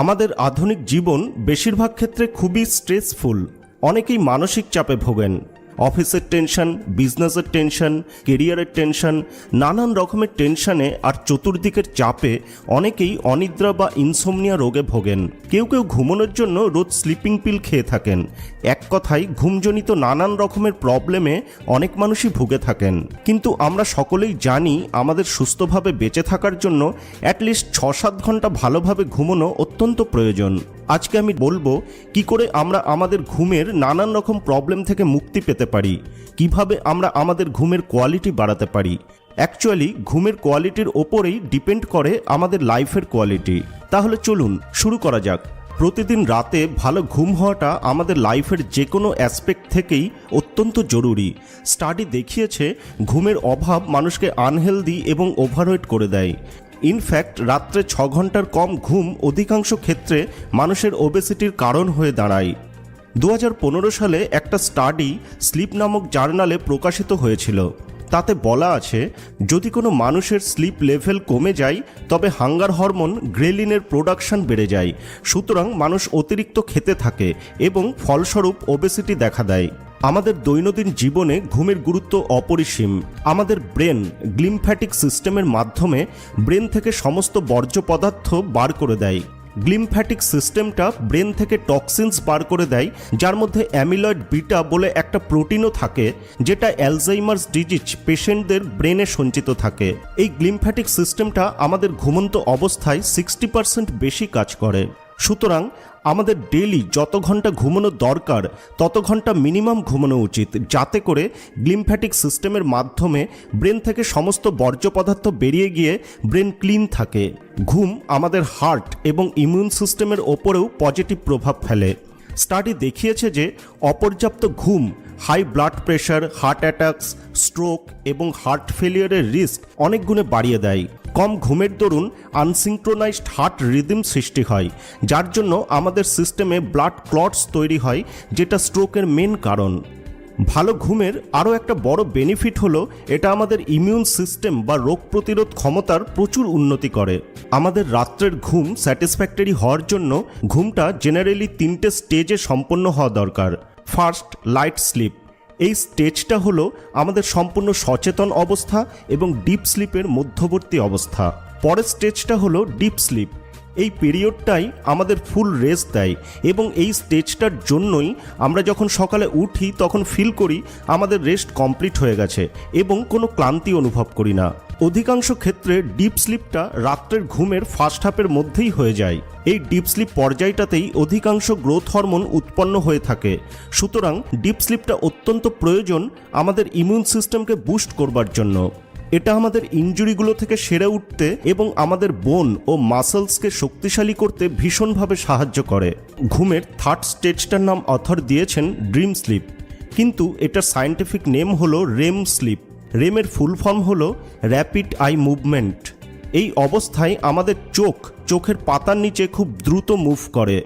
আমাদের আধুনিক জীবন বেশিরভাগ ক্ষেত্রে খুবই স্ট্রেসফুল অনেকেই মানসিক চাপে ভোগেন। অফিসের টেনশন, বিজনেসের টেনশন, কেরিয়ারের টেনশন, নানান রকমের টেনশনে আর চতুর্দিকের চাপে অনেকেই অনিদ্রা বা ইনসোমনিয়া রোগে ভোগেন। কেউ কেউ ঘুমানোর জন্য রোজ স্লিপিং পিল খেয়ে থাকেন। এক কথায়, ঘুমজনিত নানান রকমের প্রবলেমে অনেক মানুষই ভুগে থাকেন। কিন্তু আমরা সকলেই জানি আমাদের সুস্থভাবে বেঁচে থাকার জন্য অ্যাটলিস্ট ছ সাত ঘণ্টা ভালোভাবে ঘুমানো অত্যন্ত প্রয়োজন। আজকে আমি বলব কি করে আমরা আমাদের ঘুমের নানান রকম প্রবলেম থেকে মুক্তি পেতে পারি, কীভাবে আমরা আমাদের ঘুমের কোয়ালিটি বাড়াতে পারি। অ্যাকচুয়ালি ঘুমের কোয়ালিটির ওপরেই ডিপেন্ড করে আমাদের লাইফের কোয়ালিটি তাহলে চলুন, শুরু করা যাক। প্রতিদিন রাতে ভালো ঘুম হওয়াটা আমাদের লাইফের যে কোনো অ্যাসপেক্ট থেকেই অত্যন্ত জরুরি। স্টাডি দেখিয়েছে, ঘুমের অভাব মানুষকে আনহেলদি এবং ওভারওয়েট করে দেয়। ইনফ্যাক্ট রাত্রে ছ ঘণ্টার কম ঘুম অধিকাংশ ক্ষেত্রে মানুষের ওবেসিটির কারণ হয়ে দাঁড়ায়। দু হাজার পনেরো সালে একটা স্টাডি স্লিপ নামক জার্নালে প্রকাশিত হয়েছিল। তাতে বলা আছে, যদি কোনো মানুষের স্লিপ লেভেল কমে যায়, তবে হাঙ্গার হরমোন গ্রেলিনের প্রোডাকশন বেড়ে যায়। সুতরাং মানুষ অতিরিক্ত খেতে থাকে এবং ফলস্বরূপ ওবেসিটি দেখা দেয়। আমাদের দৈনন্দিন জীবনে ঘুমের গুরুত্ব অপরিসীম। আমাদের ব্রেন গ্লিমফ্যাটিক সিস্টেমের মাধ্যমে ব্রেন থেকে সমস্ত বর্জ্য পদার্থ বার করে দেয়। গ্লিমফ্যাটিক সিস্টেমটা ব্রেন থেকে টক্সিনস বার করে দেয়, যার মধ্যে অ্যামিলয়েড বিটা বলে একটা প্রোটিনও থাকে, যেটা অ্যালজাইমার্স ডিজিজ পেশেন্টদের ব্রেনে সঞ্চিত থাকে। এই গ্লিমফ্যাটিক সিস্টেমটা আমাদের ঘুমন্ত অবস্থায় সিক্সটি পার্সেন্ট বেশি কাজ করে। সুতরাং আমাদের ডেলি যত ঘণ্টা ঘুমানো দরকার, তত ঘণ্টা মিনিমাম ঘুমানো উচিত, যাতে করে গ্লিমফ্যাটিক সিস্টেমের মাধ্যমে ব্রেন থেকে সমস্ত বর্জ্য পদার্থ বেরিয়ে গিয়ে ব্রেন ক্লিন থাকে। ঘুম আমাদের হার্ট এবং ইমিউন সিস্টেমের ওপরেও পজিটিভ প্রভাব ফেলে। স্টাডি দেখিয়েছে যে অপর্যাপ্ত ঘুম high blood pressure, heart attacks, stroke এবং হার্ট ফেলিয়ারের রিস্ক অনেক গুণে বাড়িয়ে দেয়। কম ঘুমের দরুন আনসিঙ্ক্রোনাইজড হার্ট রিদিম সৃষ্টি হয়, যার জন্য আমাদের সিস্টেমে ব্লাড ক্লটস তৈরি হয়, যেটা স্ট্রোকের মেন কারণ। ভালো ঘুমের আরও একটা বড় বেনিফিট হলো, এটা আমাদের ইমিউন সিস্টেম বা রোগ প্রতিরোধ ক্ষমতার প্রচুর উন্নতি করে। আমাদের রাত্রের ঘুম স্যাটিসফ্যাক্টরি হওয়ার জন্য ঘুমটা জেনারেলি তিনটে স্টেজে সম্পন্ন হওয়া দরকার। First light sleep. এই স্টেজটা হলো আমাদের সম্পূর্ণ সচেতন অবস্থা এবং ডিপ স্লিপের মধ্যবর্তী অবস্থা। পরের স্টেজটা হলো ডিপ স্লিপ। এই পিরিয়ডটাই আমাদের ফুল রেস্ট দেয় এবং এই স্টেজটার জন্যই আমরা যখন সকালে উঠি তখন ফিল করি আমাদের রেস্ট কমপ্লিট হয়ে গেছে এবং কোনো ক্লান্তি অনুভব করি না। অধিকাংশ ক্ষেত্রে ডিপ স্লিপটা রাত্রের ঘুমের ফার্স্ট হাফের মধ্যেই হয়ে যায়। এই ডিপ স্লিপ পর্যায়টাতেই অধিকাংশ গ্রোথ হরমোন উৎপন্ন হয়ে থাকে। সুতরাং ডিপ স্লিপটা অত্যন্ত প্রয়োজন আমাদের ইমিউন সিস্টেমকে বুস্ট করবার জন্য। এটা আমাদের ইনজুরিগুলো থেকে সেরে উঠতে এবং আমাদের বোন ও মাসলসকে শক্তিশালী করতে ভীষণভাবে সাহায্য করে। ঘুমের থার্ড স্টেজটার নাম অথর দিয়েছেন ড্রিম স্লিপ কিন্তু এটার সায়েন্টিফিক নেম হলো রেম স্লিপ রেমের ফুল ফর্ম হল র্যাপিড আই মুভমেন্ট। এই অবস্থায় আমাদের চোখ, চোখের পাতার নিচে খুব দ্রুত মুভ করে।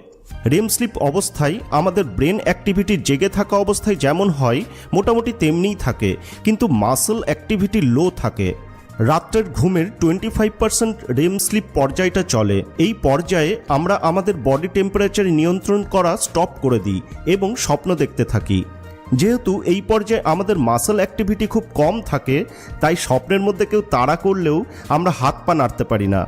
রেম স্লিপ অবস্থায় আমাদের ব্রেন অ্যাক্টিভিটি জেগে থাকা অবস্থায় যেমন হয়, মোটামুটি তেমনিই থাকে, কিন্তু মাসল অ্যাক্টিভিটি লো থাকে। রাত্রের ঘুমের twenty five percent REM sleep পর্যায়টা চলে। এই পর্যায়ে আমরা আমাদের বডি টেম্পারেচার নিয়ন্ত্রণ করা স্টপ করে দিই এবং স্বপ্ন দেখতে থাকি। যেহেতু এই পর্যায়ে আমাদের মাসল অ্যাক্টিভিটি খুব কম থাকে, তাই স্বপ্নের মধ্যে কেউ তাড়া করলেও আমরা হাত পা নাড়তে পারি না।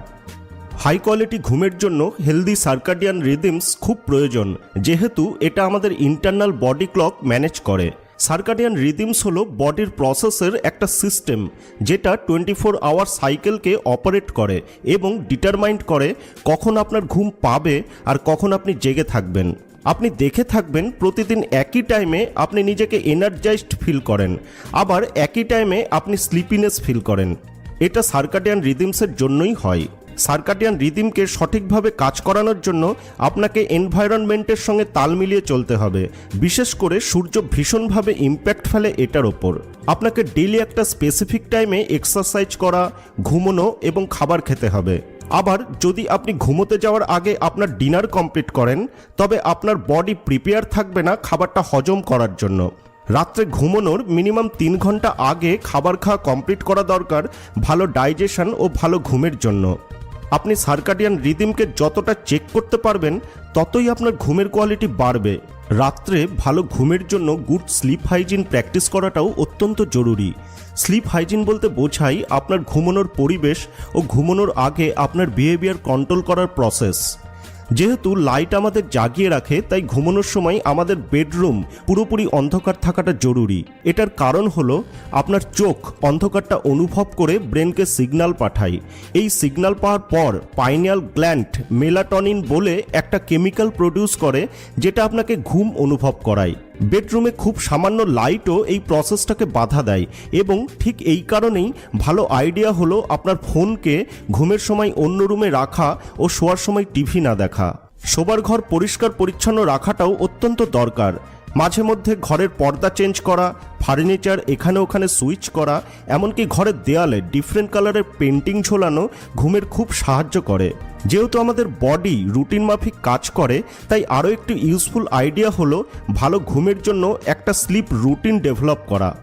হাই কোয়ালিটি ঘুমের জন্য হেলদি সার্কাডিয়ান রিদিমস খুব প্রয়োজন, যেহেতু এটা আমাদের ইন্টারনাল বডি ক্লক ম্যানেজ করে। সার্কাডিয়ান রিদিমস হলো বডির প্রসেসের একটা সিস্টেম যেটা টোয়েন্টি ফোর আওয়ার সাইকেলকে অপারেট করে এবং ডিটারমাইন্ড করে কখন আপনার ঘুম পাবে আর কখন আপনি জেগে থাকবেন। আপনি দেখে থাকবেন প্রতিদিন একই টাইমে আপনি নিজেকে এনার্জাইজড ফিল করেন। আবার একই টাইমে আপনি স্লিপিনেস ফিল করেন। এটা সার্কাডিয়ান রিদিমসের জন্যই হয়। সার্কাডিয়ান রিদিমকে সঠিকভাবে কাজ করানোর জন্য আপনাকে এনভায়রনমেন্টের সঙ্গে তাল মিলিয়ে চলতে হবে। বিশেষ করে সূর্য ভীষণভাবে ইম্প্যাক্ট ফেলে এটার ওপর। আপনাকে ডেলি একটা স্পেসিফিক টাইমে এক্সারসাইজ করা, ঘুমোনো এবং খাবার খেতে হবে। আবার যদি আপনি ঘুমোতে যাওয়ার আগে আপনার ডিনার কমপ্লিট করেন, তবে আপনার বডি প্রিপেয়ার থাকবে না খাবারটা হজম করার জন্য। রাত্রে ঘুমানোর মিনিমাম তিন ঘণ্টা আগে খাবার খাওয়া কমপ্লিট করা দরকার ভালো ডাইজেশন ও ভালো ঘুমের জন্য। আপনি সার্কাডিয়ান রিদিমকে যতটা চেক করতে পারবেন, ততই আপনার ঘুমের কোয়ালিটি বাড়বে। রাত্রে ভালো ঘুমের জন্য গুড স্লিপ হাইজিন প্র্যাকটিস করাটাও অত্যন্ত জরুরি। স্লিপ হাইজিন বলতে বোঝাই আপনার ঘুমানোর পরিবেশ ও ঘুমানোর আগে আপনার বিহেভিয়ার কন্ট্রোল করার প্রসেস যেহেতু লাইট আমাদের জাগিয়ে রাখে, তাই ঘুমানোর সময় আমাদের বেডরুম পুরোপুরি অন্ধকার থাকাটা জরুরি। এটার কারণ হলো, আপনার চোখ অন্ধকারটা অনুভব করে ব্রেনকে সিগনাল পাঠায়। এই সিগনাল পাওয়ার পর পাইনিয়াল গ্ল্যান্ড মেলাটনিন বলে একটা কেমিক্যাল প্রডিউস করে, যেটা আপনাকে ঘুম অনুভব করায়। বেডরুমে খুব সামান্য লাইটও এই প্রসেসটাকে বাধা দেয় এবং ঠিক এই কারণেই ভালো আইডিয়া হলো আপনার ফোনকে ঘুমের সময় অন্য রুমে রাখা ও শোয়ার সময় টিভি না দেখা। শোবার ঘর পরিষ্কার পরিচ্ছন্ন রাখাটাও অত্যন্ত দরকার। মাঝে মধ্যে ঘরের পর্দা চেঞ্জ করা ফার্নিচার এখানে ওখানে সুইচ করা, এমনকি ঘরের দেয়ালে ডিফারেন্ট কালারের পেন্টিং ঝোলানো ঘুমের খুব সাহায্য করে। যেহেতু আমাদের বডি রুটিন মাফিক কাজ করে, তাই আরও একটি ইউজফুল আইডিয়া হলো ভালো ঘুমের জন্য একটা স্লিপ রুটিন ডেভেলপ করা।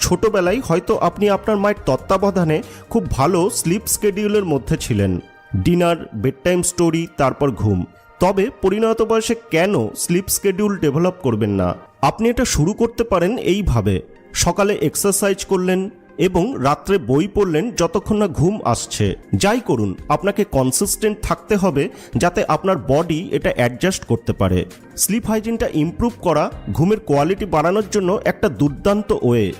ছোটবেলায় হয়তো আপনি আপনার মায়ের তত্ত্বাবধানে খুব ভালো স্লিপ স্কেডিউলের মধ্যে ছিলেন। ডিনার বেড টাইম স্টোরি তারপর ঘুম। তবে পরিণত বয়সে কেন স্লিপ স্কেডিউল ডেভেলপ করবেন না? আপনি এটা শুরু করতে পারেন এইভাবে। সকালে এক্সারসাইজ করলেন এবং রাত্রে বই পড়লেন যতক্ষণ না ঘুম আসছে। যাই করুন, আপনাকে কনসিস্টেন্ট থাকতে হবে যাতে আপনার বডি এটা অ্যাডজাস্ট করতে পারে। স্লিপ হাইজিনটা ইমপ্রুভ করা, ঘুমের কোয়ালিটি বাড়ানোর জন্য একটা দুর্দান্ত ওয়ে।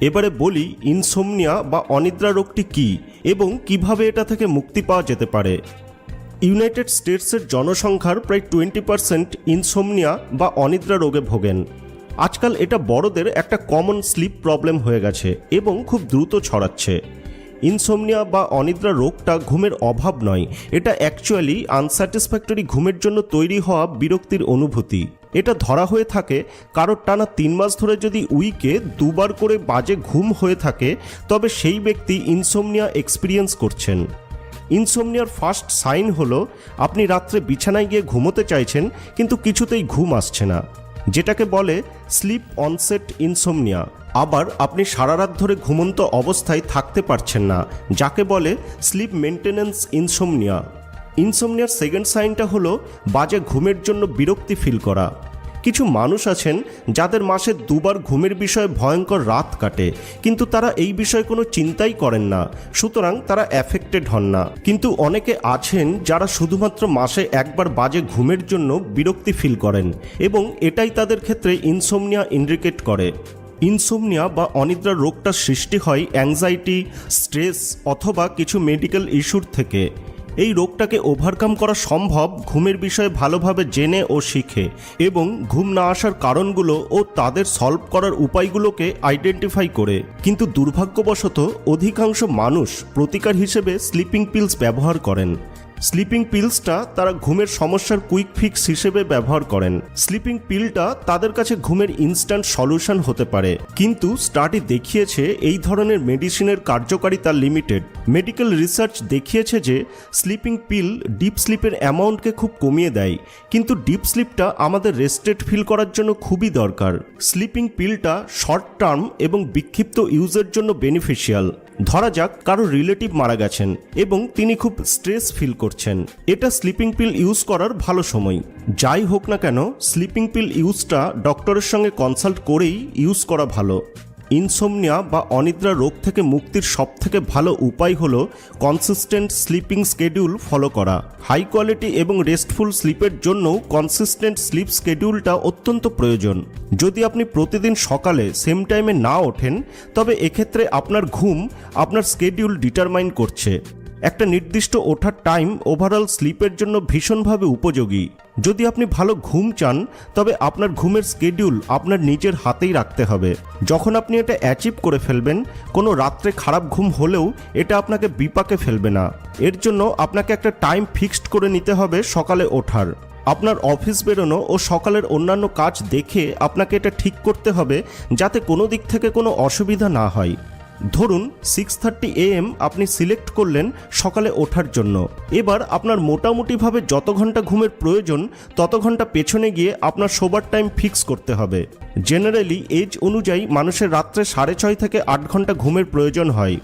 এবারে বলি ইনসোমনিয়া বা অনিদ্রা রোগটি কী এবং কীভাবে এটা থেকে মুক্তি পাওয়া যেতে পারে। ইউনাইটেড স্টেটসের জনসংখ্যার প্রায় টোয়েন্টি পার্সেন্ট ইনসোমনিয়া বা অনিদ্রা রোগে ভোগেন। আজকাল এটা বড়দের একটা কমন স্লিপ প্রবলেম হয়ে গেছে এবং খুব দ্রুত ছড়াচ্ছে। ইনসোমনিয়া বা অনিদ্রা রোগটা ঘুমের অভাব নয়, এটা অ্যাকচুয়ালি আনস্যাটিসফ্যাক্টরি ঘুমের জন্য তৈরি হওয়া বিরক্তির অনুভূতি। এটা ধরা হয়ে থাকে কারোর টানা তিন মাস ধরে যদি উইকে দুবার করে বাজে ঘুম হয়ে থাকে, তবে সেই ব্যক্তি ইনসোমনিয়া এক্সপিরিয়েন্স করছেন। ইনসোমনিয়ার ফার্স্ট সাইন হলো, আপনি রাত্রে বিছানায় গিয়ে ঘুমোতে চাইছেন, কিন্তু কিছুতেই ঘুম আসছে না। যেটাকে বলে স্লিপ অনসেট ইনসোমনিয়া আবার আপনি সারা রাত ধরে ঘুমন্ত অবস্থায় থাকতে পারছেন না, যাকে বলে স্লিপ মেনটেন্যান্স ইনসোমনিয়া ইনসোমনিয়ার সেকেন্ড সাইনটা হলো বাজে ঘুমের জন্য বিরক্তি ফিল করা। কিছু মানুষ আছেন যাদের মাসে দুবার ঘুমের বিষয়ে ভয়ঙ্কর রাত কাটে, কিন্তু তারা এই বিষয়ে কোনো চিন্তাই করেন না, সুতরাং তারা অ্যাফেক্টেড হন না। কিন্তু অনেকে আছেন যারা শুধুমাত্র মাসে একবার বাজে ঘুমের জন্য বিরক্তি ফিল করেন এবং এটাই তাদের ক্ষেত্রে ইনসোমনিয়া ইন্ডিকেট করে। ইনসোমনিয়া বা অনিদ্রা রোগটা সৃষ্টি হয় অ্যাংজাইটি স্ট্রেস অথবা কিছু মেডিকেল ইস্যুর থেকে। এই রোগটাকে ওভারকাম করা সম্ভব ঘুমের বিষয়ে ভালোভাবে জেনে ও শিখে এবং ঘুম না আসার কারণগুলো ও তাদের সলভ করার উপায়গুলোকে আইডেন্টিফাই করে। কিন্তু দুর্ভাগ্যবশত অধিকাংশ মানুষ প্রতিকার হিসেবে স্লিপিং পিলস ব্যবহার করেন। স্লিপিং পিলসটা তারা ঘুমের সমস্যার কুইক ফিক্স হিসেবে ব্যবহার করেন। স্লিপিং পিলটা তাদের কাছে ঘুমের ইনস্ট্যান্ট সলিউশন হতে পারে। কিন্তু স্টাডি দেখিয়েছে এই ধরনের মেডিসিনের কার্যকারিতা লিমিটেড। মেডিকেল রিসার্চ দেখিয়েছে যে স্লিপিং পিল ডিপ স্লিপের অ্যামাউন্টকে খুব কমিয়ে দেয়। কিন্তু ডিপ স্লিপটা আমাদের রেস্টেড ফিল করার জন্য খুবই দরকার। স্লিপিং পিলটা শর্ট টার্ম এবং বিক্ষিপ্ত ইউজের জন্য বেনিফিশিয়াল। ধরা যাক কারও রিলেটিভ মারা গেছেন এবং তিনি খুব স্ট্রেস ফিল করছেন। এটা স্লিপিং পিল ইউজ করার ভালো সময়। যাই হোক না কেন স্লিপিং পিল ইউজটা ডক্টরের সঙ্গে কনসাল্ট করেই ইউজ করা ভালো। ইনসোমনিয়া বা অনিদ্রা রোগ থেকে মুক্তির সবথেকে ভালো উপায় হল কনসিস্টেন্ট স্লিপিং স্কেডিউল ফলো করা। হাই কোয়ালিটি এবং রেস্টফুল স্লিপের জন্যও কনসিস্টেন্ট স্লিপ স্কেডিউলটা অত্যন্ত প্রয়োজন। যদি আপনি প্রতিদিন সকালে সেম টাইমে না ওঠেন, তবে এক্ষেত্রে আপনার ঘুম আপনার স্কেডিউল ডিটারমাইন করছে। একটা নির্দিষ্ট ওঠার টাইম ওভারঅল স্লিপের জন্য ভীষণভাবে উপযোগী। যদি আপনি ভালো ঘুম চান, তবে আপনার ঘুমের স্কেডিউল আপনার নিজের হাতেই রাখতে হবে। যখন আপনি এটা অ্যাচিভ করে ফেলবেন, কোনো রাত্রে খারাপ ঘুম হলেও এটা আপনাকে বিপাকে ফেলবে না। এর জন্য আপনাকে একটা টাইম ফিক্সড করে নিতে হবে সকালে ওঠার। আপনার অফিস বেরোনো ও সকালের অন্যান্য কাজ দেখে আপনাকে এটা ঠিক করতে হবে যাতে কোনো দিক থেকে কোনো অসুবিধা না হয়। ধরুন সিক্স থার্টি এএম আপনি সিলেক্ট করলেন সকালে ওঠার জন্য। এবার আপনার মোটামুটিভাবে যত ঘণ্টা ঘুমের প্রয়োজন, তত ঘণ্টা পেছনে গিয়ে আপনার শোবার টাইম ফিক্স করতে হবে। জেনারেলি এজ অনুযায়ী মানুষের রাত্রে সাড়ে ছয় থেকে আট ঘণ্টা ঘুমের প্রয়োজন হয়।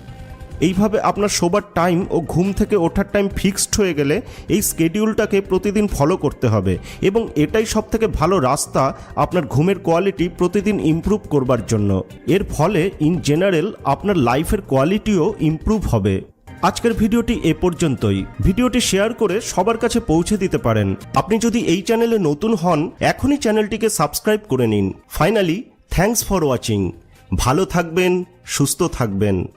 এইভাবে আপনার শোবার টাইম ও ঘুম থেকে ওঠার টাইম ফিক্সড হয়ে গেলে এই স্কেডিউলটাকে প্রতিদিন ফলো করতে হবে এবং এটাই সব থেকে ভালো রাস্তা আপনার ঘুমের কোয়ালিটি প্রতিদিন ইমপ্রুভ করবার জন্য। এর ফলে ইন জেনারেল আপনার লাইফের কোয়ালিটিও ইমপ্রুভ হবে। আজকের ভিডিওটি এ পর্যন্তই। ভিডিওটি শেয়ার করে সবার কাছে পৌঁছে দিতে পারেন। আপনি যদি এই চ্যানেলে নতুন হন, এখনই চ্যানেলটিকে সাবস্ক্রাইব করে নিন। ফাইনালি থ্যাংকস ফর ওয়াচিং ভালো থাকবেন, সুস্থ থাকবেন।